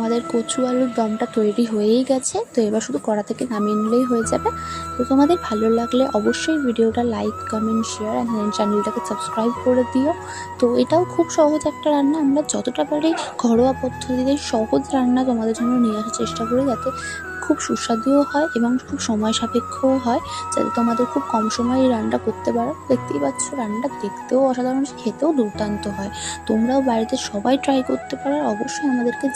আমাদের কচু আলুর দমটা তৈরি হয়েই গেছে। তো এবার শুধু কড়া থেকে নামিয়ে নিলেই হয়ে যাবে। তো তোমাদের ভালো লাগলে অবশ্যই ভিডিওটা লাইক কমেন্ট শেয়ার অ্যান্ড চ্যানেলটাকে সাবস্ক্রাইব করে দিও। তো এটাও খুব সহজ একটা রান্না। আমরা যতটা পারি ঘরোয়া পদ্ধতিতে সহজ রান্না তোমাদের জন্য নিয়ে আসার চেষ্টা করি যাতে খুব সুস্বাদুও হয় এবং খুব সময় সাপেক্ষও হয়। যাতে তোমাদের খুব কম সময়ে এই রান্না করতে পারো। দেখতেই পাচ্ছ, রান্নাটা দেখতেও অসাধারণ, খেতেও দুর্দান্ত হয়। তোমরাও বাড়িতে সবাই ট্রাই করতে পারো। অবশ্যই আমাদেরকে